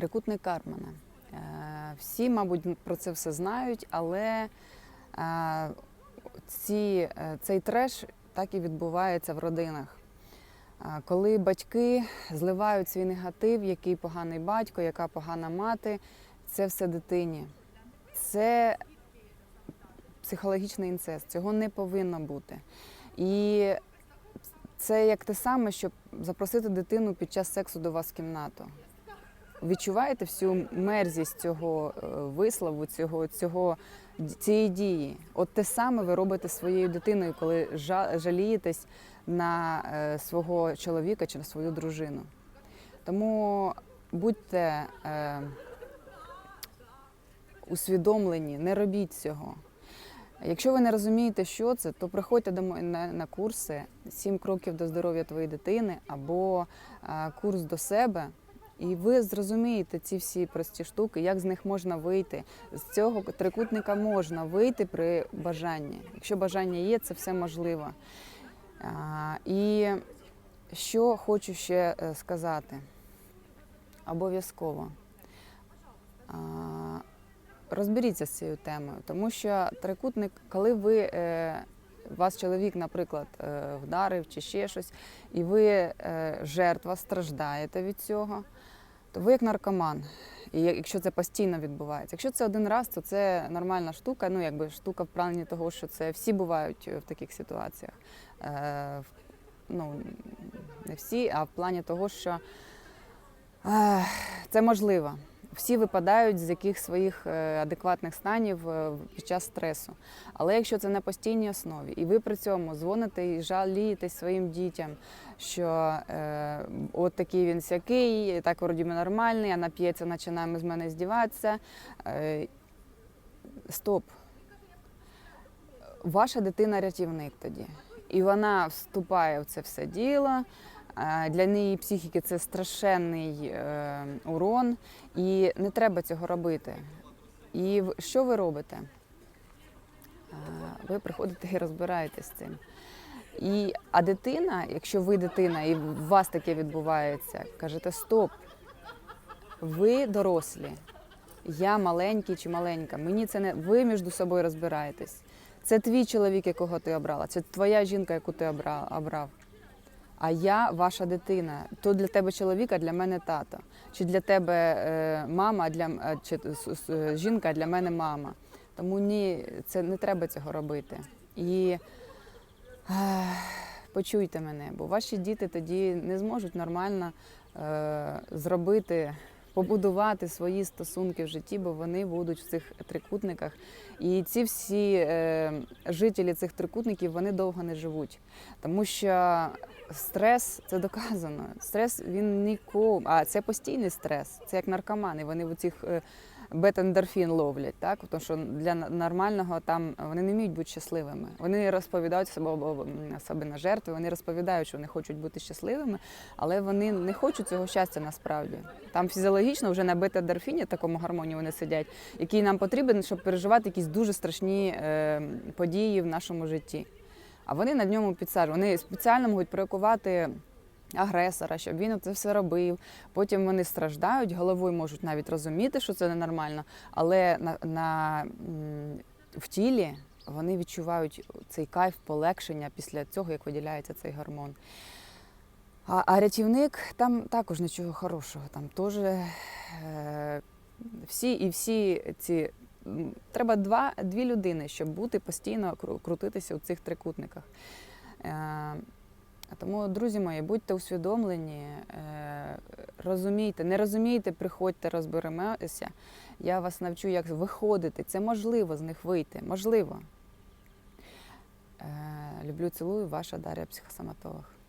Трикутник Кармана. Е, Всі, мабуть, про це все знають, але е, ці, е, цей треш так і відбувається в родинах. Коли батьки зливають свій негатив, який поганий батько, яка погана мати, це все дитині. Це психологічний інцест. Цього не повинно бути. І це як те саме, щоб запросити дитину під час сексу до вас в кімнату. Відчуваєте всю мерзість цього е, вислову, цього, цього, цієї дії. От те саме ви робите своєю дитиною, коли жа- жалієтесь на е, свого чоловіка чи на свою дружину. Тому будьте е, усвідомлені, не робіть цього. Якщо ви не розумієте, що це, то приходьте до на, на курси «7 кроків до здоров'я твоєї дитини або е, курс до себе. І ви зрозумієте ці всі прості штуки, як з них можна вийти. З цього трикутника можна вийти при бажанні. Якщо бажання є, це все можливо. А, І що хочу ще е, сказати. Обов'язково. Розберіться з цією темою, тому що трикутник, коли ви е, вас чоловік, наприклад, е, вдарив чи ще щось, і ви е, жертва, страждаєте від цього, то ви як наркоман. І якщо це постійно відбувається. Якщо це один раз, то це нормальна штука. Ну, якби штука в плані того, що це всі бувають в таких ситуаціях. Е, ну, не всі, а в плані того, що е, це можливо. Всі випадають з яких своїх е, адекватних станів е, під час стресу. Але якщо це на постійній основі, і ви при цьому дзвоните і жалієтесь своїм дітям, що е, от такий він сякий, так вроді би нормальний, а нап'ється, починає з мене здіватися. Е, стоп. Ваша дитина рятівник тоді. І вона вступає в це все діло. Для неї психіки це страшенний е, урон, і не треба цього робити. І що ви робите? Ви приходите і розбираєтесь з цим. І, а дитина, якщо ви дитина і у вас таке відбувається, кажете стоп, ви дорослі, я маленький чи маленька, мені це не ви між собою розбираєтесь. Це твій чоловік, якого ти обрала, це твоя жінка, яку ти обрав. А я ваша дитина. То для тебе чоловік, для мене тато. Чи для тебе е, мама, для е, чи с- жінка, для мене мама. Тому ні, це не треба цього робити. І почуйте мене, бо ваші діти тоді не зможуть нормально е, зробити, побудувати свої стосунки в житті, бо вони будуть в цих трикутниках. І ці всі е, жителі цих трикутників вони довго не живуть, тому що стрес це доказано. Стрес він нікому, а це постійний стрес. Це як наркомани. Вони в цих бета-ендорфін ловлять, так тому що для нормального там вони не вміють бути щасливими. Вони розповідають себе, себе на жертви. Вони розповідають, що вони хочуть бути щасливими, але вони не хочуть цього щастя насправді. Там фізіологічно вже на бета-ендорфіні, такому гармонії вони сидять, який нам потрібен, щоб переживати якісь дуже страшні е, події в нашому житті. А вони на ньому підсаджують. Вони спеціально можуть провокувати агресора, щоб він це все робив. Потім вони страждають, головою можуть навіть розуміти, що це ненормально, але на, на, в тілі вони відчувають цей кайф, полегшення після цього, як виділяється цей гормон. А, а рятівник там також нічого хорошого. Там теж е, всі і всі ці. Треба два, дві людини, щоб бути постійно крутитися у цих трикутниках. Е, тому, друзі мої, будьте усвідомлені, е, розумійте, не розумієте, приходьте, розберемося. Я вас навчу, як виходити. Це можливо з них вийти. Можливо. Е, люблю, цілую, ваша Дар'я, психосоматолог.